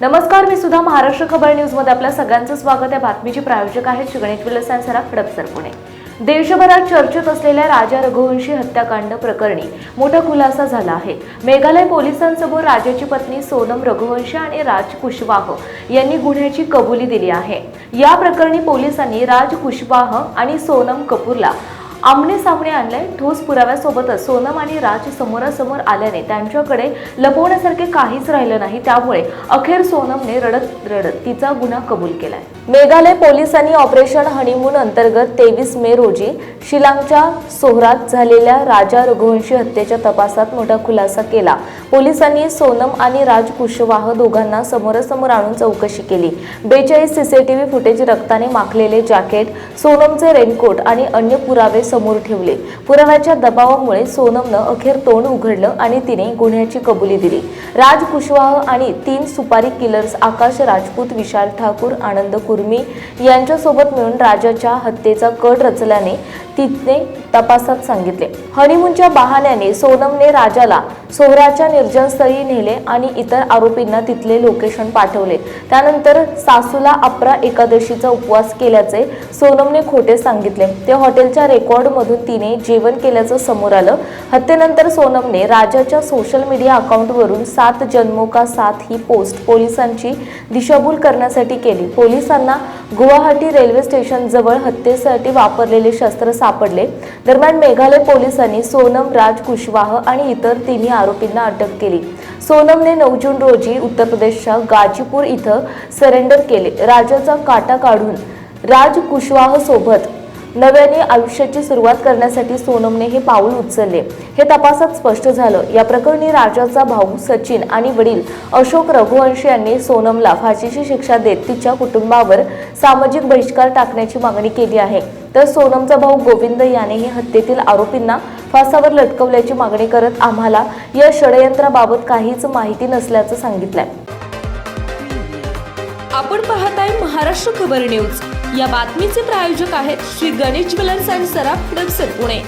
नमस्कार मी सुद्धा महाराष्ट्र खबर न्यूजमध्ये आपल्या सगळ्यांचं स्वागत. आहे बातमीचे प्रायोजक आहेत श्री गणेश सराफ हडपसर पुणे. देशभरात चर्चेत असलेल्या राजा रघुवंशी हत्याकांड प्रकरणी मोठा खुलासा झाला आहे. मेघालय पोलिसांसमोर राजाची पत्नी सोनम रघुवंशी आणि राज कुशवाह यांनी गुन्ह्याची कबुली दिली आहे. या प्रकरणी पोलिसांनी राज कुशवाह आणि सोनम कपूरला आमने सामने आणलंय. ठोस पुराव्यासोबतच सोनम आणि राज समोरासमोर आल्याने त्यांच्याकडे लपवण्यासारखे काहीच राहिलं नाही. त्यामुळे अखेर सोनमने रडत रडत तिचा गुन्हा कबूल केलाय. मेघालय पोलिसांनी ऑपरेशन हनीमून अंतर्गत तेवीस मे रोजी शिलांगच्या सोहरात झालेल्या राजा रघुवंशी हत्येच्या तपासात मोठा खुलासा केला. पोलिसांनी सोनम आणि राज कुशवाह दोघांना समोरासमोर आणून चौकशी केली. बेचाळीस सीसीटीव्ही फुटेज रक्ताने माखलेले जॅकेट सोनमचे रेनकोट आणि अन्य पुरावे समोर ठेवले. पुराव्याच्या दबावामुळे सोनमनं अखेर तोंड उघडलं आणि तिने गुन्ह्याची कबुली दिली. राज कुशवाह आणि तीन सुपारी किलर्स आकाश राजपूत विशाल ठाकूर आनंद कुर्मी यांच्यासोबत मिळून राजाच्या हत्येचा कट रचल्याने तिने तपासात सांगितले. हनीमूनच्या बहाण्याने सोनमने राजाला सोहराच्या निर्जनस्थळी नेले आणि इतर आरोपींना तिथले लोकेशन पाठवले. त्यानंतर सासूला अपरा एकादशीचा उपवास केल्याचे सोनमने खोटे सांगितले. ते हॉटेलच्या रेकॉर्डमधून तिने जेवण केल्याचं समोर आलं. हत्येनंतर सोनमने राजाच्या सोशल मीडिया अकाउंटवरून सात जन्मो का साथ ही पोस्ट पोलिसांची दिशाभूल करण्यासाठी केली. पोलिसांना गुवाहाटी रेल्वे स्टेशन जवळ हत्येसाठी वापरलेले शस्त्र सापडले. दरम्यान मेघालय पोलिसांनी सोनम राज कुशवाह आणि इतर तिन्ही आरोपींना अटक केली. सोनमने नऊ जून रोजी उत्तर प्रदेशच्या गाजीपूर इथं सरेंडर केले. राजाचा काटा काढून राज कुशवाह सोबत नव्याने आयुष्याची सुरुवात करण्यासाठी सोनमने हे पाऊल उचलले. हे तपासात स्पष्ट झालं. या प्रकरणी राजाचा भाऊ सचिन आणि वडील अशोक रघुवंशी यांनी सोनमला फाशीची शिक्षा देत तिच्या कुटुंबावर सामाजिक बहिष्कार टाकण्याची मागणी केली आहे. तर सोनमचा भाऊ गोविंद यानेही हत्येतील आरोपींना फासावर लटकवल्याची मागणी करत आम्हाला या षडयंत्राबाबत काहीच माहिती नसल्याचं सांगितलंय. आपण पाहत आहे महाराष्ट्र खबर न्यूज. या बातमीचे प्रायोजक आहेत श्री गणेश ज्वेलर्स अँड सराफ हडपसर पुणे.